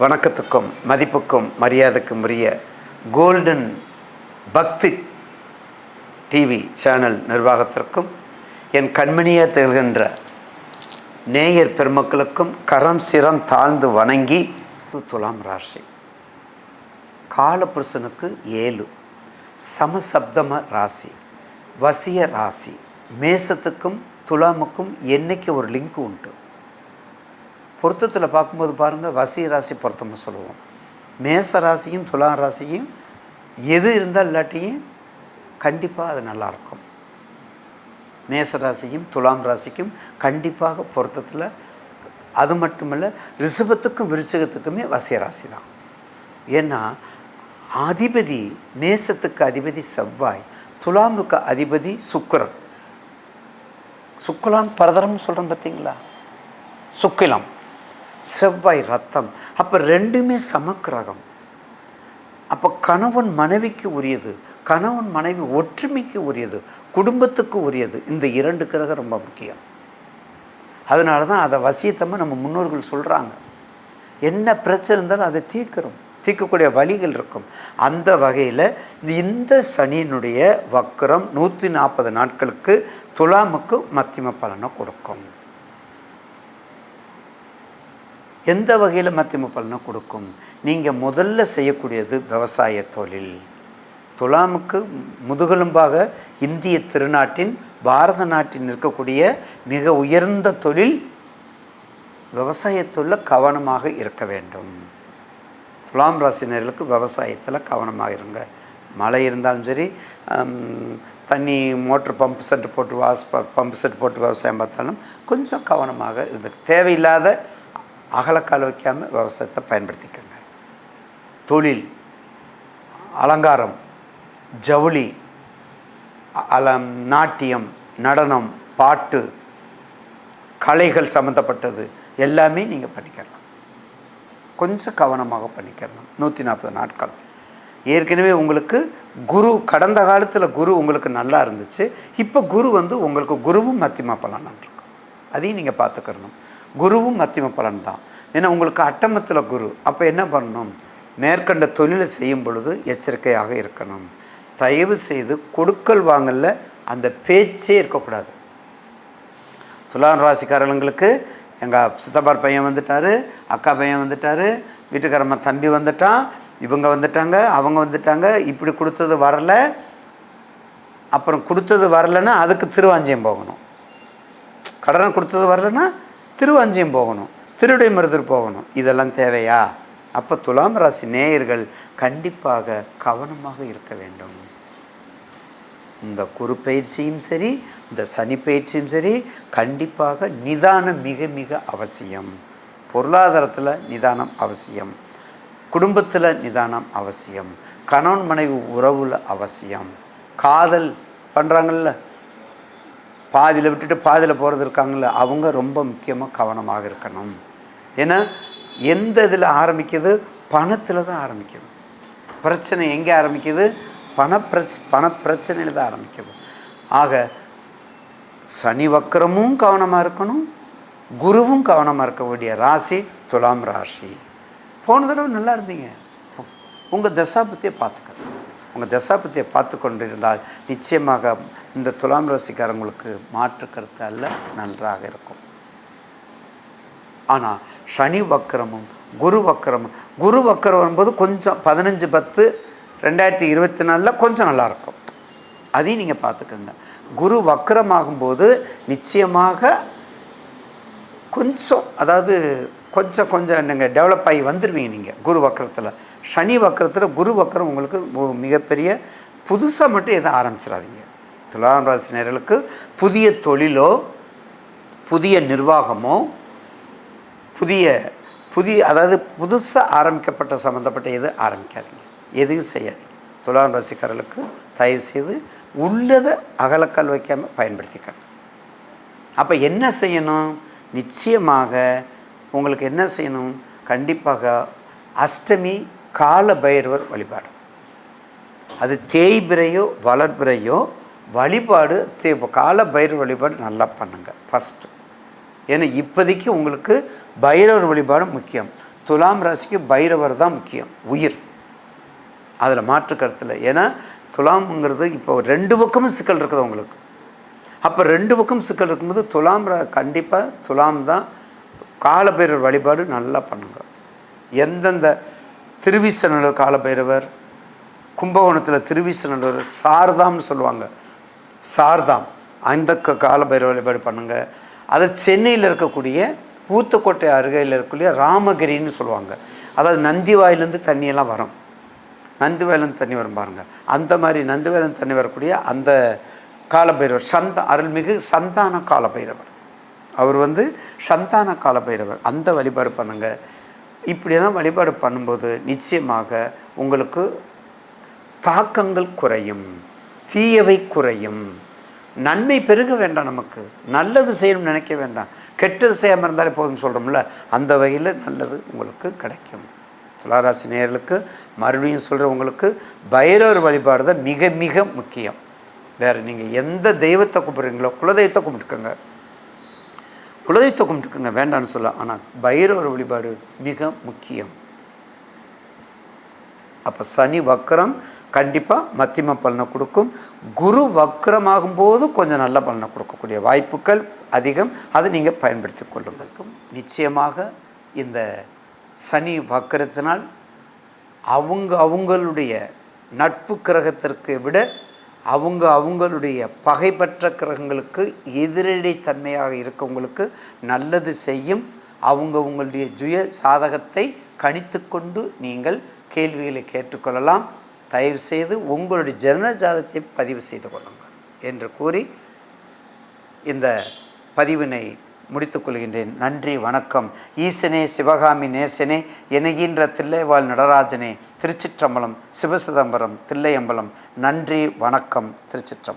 வணக்கத்துக்கும் மதிப்புக்கும் மரியாதைக்கும் உரிய கோல்டன் பக்தி டிவி சேனல் நிர்வாகத்திற்கும் என் கண்மணியாக திகழ்கின்ற நேயர் பெருமக்களுக்கும் கரம் சிரம் தாழ்ந்து வணங்கி துலாம் ராசி. காலபுருஷனுக்கு ஏழு சமசப்தம ராசி வசிய ராசி. மேசத்துக்கும் துலாமுக்கும் என்னைக்கு ஒரு லிங்க் உண்டு? பொருத்தத்தில் பார்க்கும்போது பாருங்கள் வசி ராசி பொருத்தம்னு சொல்லுவோம். மேச ராசியும் துலா ராசியும் எது இருந்தால் இல்லாட்டியும் கண்டிப்பாக அது நல்லாயிருக்கும் மேச ராசியும் துலாம் ராசிக்கும் கண்டிப்பாக பொருத்தத்தில் அது மட்டுமல்ல ரிஷபத்துக்கும் விருச்சகத்துக்குமே வசிய ராசி தான். ஏன்னா அதிபதி மேசத்துக்கு அதிபதி செவ்வாய் துலாமுக்கு அதிபதி சுக்கரன். சுக்கலாம் பரதரம் சொல்கிறோம் பார்த்தீங்களா சுக்கிலம். செவ்வாய் ரத்தம். அப்போ ரெண்டுமே சமக்கிரகம். அப்போ கணவன் மனைவிக்கு உரியது கணவன் மனைவி ஒற்றுமைக்கு உரியது குடும்பத்துக்கு உரியது இந்த இரண்டு கிரகம் ரொம்ப முக்கியம். அதனால தான் அதை வசியத்தமாக நம்ம முன்னோர்கள் சொல்கிறாங்க என்ன பிரச்சனை இருந்தாலும் அதை தீர்க்கிறோம். தீர்க்கக்கூடிய வழிகள் இருக்கும். அந்த வகையில் இந்த சனியினுடைய வக்கரம் நூற்றி நாற்பது நாட்களுக்கு துலாமுக்கு மத்தியம பலனை கொடுக்கும். எந்த வகையில் மத்தியம பலனை கொடுக்கும்? நீங்கள் முதல்ல செய்யக்கூடியது விவசாய தொழில். துலாமுக்கு முதுகெலும்பாக இந்திய திருநாட்டின் பாரத நாட்டின் இருக்கக்கூடிய மிக உயர்ந்த தொழில் விவசாயத்தில் கவனமாக இருக்க வேண்டும். துலாம் ராசினர்களுக்கு விவசாயத்தில் கவனமாக இருங்க. மழை இருந்தாலும் சரி தண்ணி மோட்ரு பம்ப் செட்டு போட்டு வாஸ் பம்ப் செட் போட்டு விவசாயம் பார்த்தாலும் கொஞ்சம் கவனமாக இருந்து தேவையில்லாத அகலக்கால் வைக்காமல் விவசாயத்தை பயன்படுத்திக்கோங்க. தொழில் அலங்காரம் ஜவுளி அலம் நாட்டியம் நடனம் பாட்டு கலைகள் சம்மந்தப்பட்டது எல்லாமே நீங்கள் பண்ணிக்கலாம் கொஞ்சம் கவனமாக பண்ணிக்கிறணும். நூற்றி நாற்பது நாட்கள். ஏற்கனவே உங்களுக்கு குரு கடந்த காலத்தில் குரு உங்களுக்கு நல்லா இருந்துச்சு. இப்போ குரு வந்து உங்களுக்கு குருவும் மத்தியமாக பலன் அதையும் நீங்கள் பார்த்துக்கிறணும். குருவும் மத்தியம பலன் தான் ஏன்னா உங்களுக்கு அட்டமத்தில் குரு. அப்போ என்ன பண்ணணும்? மேற்கண்ட தொழிலை செய்யும் பொழுது எச்சரிக்கையாக இருக்கணும். தயவு செய்து கொடுக்கல் வாங்கல அந்த பேச்சே இருக்கக்கூடாது. துலாம் ராசிக்காரங்களுக்கு எங்கள் சித்தப்பார் பையன் வந்துட்டார் அக்கா பையன் வந்துட்டார் வீட்டுக்காரம்மா தம்பி வந்துட்டான் இவங்க வந்துட்டாங்க அவங்க வந்துட்டாங்க இப்படி கொடுத்தது வரலை. அப்புறம் கொடுத்தது வரலைன்னா அதுக்கு திருவாஞ்சியம் போகணும். கடனை கொடுத்தது வரலன்னா திருவாஞ்சியம் போகணும் திருடை மருதர் போகணும். இதெல்லாம் தேவையா? அப்போ துலாம் ராசி நேயர்கள் கண்டிப்பாக கவனமாக இருக்க வேண்டும். இந்த குரு பயிற்சியும் சரி இந்த சனி பயிற்சியும் சரி கண்டிப்பாக நிதானம் மிக மிக அவசியம். பொருளாதாரத்தில் நிதானம் அவசியம். குடும்பத்தில் நிதானம் அவசியம். கணவன் மனைவி உறவில் அவசியம். காதல் பண்ணுறாங்கல்ல பாதியில் விட்டுட்டு பாதியில் போகிறது இருக்காங்கள அவங்க ரொம்ப முக்கியமாக கவனமாக இருக்கணும். ஏன்னா எந்த இதில் ஆரம்பிக்குது? பணத்தில் தான் ஆரம்பிக்குது. பிரச்சனை எங்கே ஆரம்பிக்குது? பணப்பிரச் பணப்பிரச்சனையில் தான் ஆரம்பிக்குது. ஆக சனி வக்கரமும் கவனமாக இருக்கணும். குருவும் கவனமாக இருக்க வேண்டிய ராசி துலாம் ராசி. போன தடவை நல்லா இருந்தீங்க. உங்கள் தசாபத்தியை பார்த்துக்கணும் உங்கள் தசாபத்தியை பார்த்து கொண்டு இருந்தால் நிச்சயமாக இந்த துலாம் ராசிக்காரங்களுக்கு மாற்று கருத்து அல்ல நன்றாக இருக்கும். ஆனால் சனி வக்கரமும் குரு வக்கரமும் குரு வக்கரம் வரும்போது கொஞ்சம் பதினஞ்சு பத்து ரெண்டாயிரத்தி இருபத்தி நாலில் கொஞ்சம் நல்லாயிருக்கும் அதையும் நீங்கள் பார்த்துக்கோங்க. குரு வக்கரமாகும்போது நிச்சயமாக கொஞ்சம் அதாவது கொஞ்சம் கொஞ்சம் நீங்கள் டெவலப் ஆகி வந்துடுவீங்க நீங்கள் குரு வக்கரத்தில். சனி வக்கரத்தில் குரு வக்கரம் உங்களுக்கு மிகப்பெரிய புதுசாக மட்டும் எதுவும் ஆரம்பிச்சிடாதீங்க. துலாம் ராசினியர்களுக்கு புதிய தொழிலோ புதிய நிர்வாகமோ புதிய புதிய அதாவது புதுசாக ஆரம்பிக்கப்பட்ட சம்மந்தப்பட்ட எது ஆரம்பிக்காதீங்க. எதுவும் செய்யாதீங்க. துலாம் ராசிக்காரர்களுக்கு தயவு செய்து உள்ளதை அகலக்கால் வைக்காமல் பயன்படுத்திக்கணும் அப்போ என்ன செய்யணும்? நிச்சயமாக உங்களுக்கு என்ன செய்யணும்? கண்டிப்பாக அஷ்டமி கால பைரவர் வழிபாடு. அது தேய்பிரையோ வளர்பிரையோ வழிபாடு தே கால பைரவர் வழிபாடு நல்லா பண்ணுங்கள் ஃபஸ்ட்டு ஏன்னா இப்போதைக்கு உங்களுக்கு பைரவர் வழிபாடு முக்கியம். துலாம் ராசிக்கு பைரவர் தான் முக்கியம் உயிர். அதில் மாற்று கருத்தில் ஏன்னா துலாம்ங்கிறது இப்போ ரெண்டு பக்கமும் சிக்கல் இருக்குது உங்களுக்கு. அப்போ ரெண்டு பக்கம் சிக்கல் இருக்கும்போது துலாம் கண்டிப்பாக துலாம் தான் காலபைரவர் வழிபாடு நல்லா பண்ணுங்க. எந்தெந்த திருவிசநல்லூர் காலபைரவர் கும்பகோணத்தில் திருவிசநல்லூர் சாரதாம்னு சொல்லுவாங்க. சாரதாம் அந்த காலபைரவர் வழிபாடு பண்ணுங்கள் அதை சென்னையில் இருக்கக்கூடிய ஊத்துக்கோட்டை அருகையில் இருக்கக்கூடிய ராமகிரின்னு சொல்லுவாங்க. அதாவது நந்திவாயிலேருந்து தண்ணியெல்லாம் வரும். நந்திவாயிலேருந்து தண்ணி வரும் பாருங்கள் அந்த மாதிரி நந்திவாயிலேருந்து தண்ணி வரக்கூடிய அந்த காலபைரவர் சந்த அருள்மிகு சந்தான காலபைரவர். அவர் வந்து சந்தான கால பைரவர் அந்த வழிபாடு பண்ணுங்க. இப்படியெல்லாம் வழிபாடு பண்ணும்போது நிச்சயமாக உங்களுக்கு தாக்கங்கள் குறையும் தீயவை குறையும். நன்மை பெருக வேண்டாம் நமக்கு. நல்லது செய்யணும்னு நினைக்க வேண்டாம். கெட்டது செய்யாமல் இருந்தாலே போதும் சொல்கிறோம்ல அந்த வகையில் நல்லது உங்களுக்கு கிடைக்கும். துளாராசி நேர்களுக்கு மறுபடியும் சொல்கிற உங்களுக்கு பைரவர் வழிபாடு தான் மிக மிக முக்கியம். வேறு நீங்கள் எந்த தெய்வத்தை கும்பிட்றீங்களோ குலதெய்வத்தை கும்பிட்டுக்கோங்க குலதெய்வத்தை கும்பிட்டுக்குங்க வேண்டாம்னு சொல்ல. ஆனால் பைரவர் வழிபாடு மிக முக்கியம். அப்போ சனி வக்கரம் கண்டிப்பாக மத்தியம பலனை கொடுக்கும். குரு வக்கரமாகும் போது கொஞ்சம் நல்ல பலனை கொடுக்கக்கூடிய வாய்ப்புகள் அதிகம். அதை நீங்கள் பயன்படுத்தி கொள்ளுங்கள். நிச்சயமாக இந்த சனி வக்கரத்தினால் அவங்க அவங்களுடைய நட்பு கிரகத்திற்கு விட அவங்க அவங்களுடைய பகைப்பற்ற கிரகங்களுக்கு எதிரடை தன்மையாக இருக்கவங்களுக்கு நல்லது செய்யும். அவங்க உங்களுடைய சுய சாதகத்தை கணித்து கொண்டு நீங்கள் கேள்விகளை கேட்டுக்கொள்ளலாம். தயவு செய்து உங்களுடைய ஜன ஜாதத்தை பதிவு செய்து கொள்ளுங்கள் என்று கூறி இந்த பதிவினை முடித்துக்கொள்கின்றேன் நன்றி வணக்கம். ஈசனே சிவகாமி நேசனே எனகின்ற தில்லைவாழ் நடராஜனே திருச்சிற்றம்பலம் சிவசிதம்பரம் தில்லையம்பலம். நன்றி வணக்கம் திருச்சிற்றம்பலம்.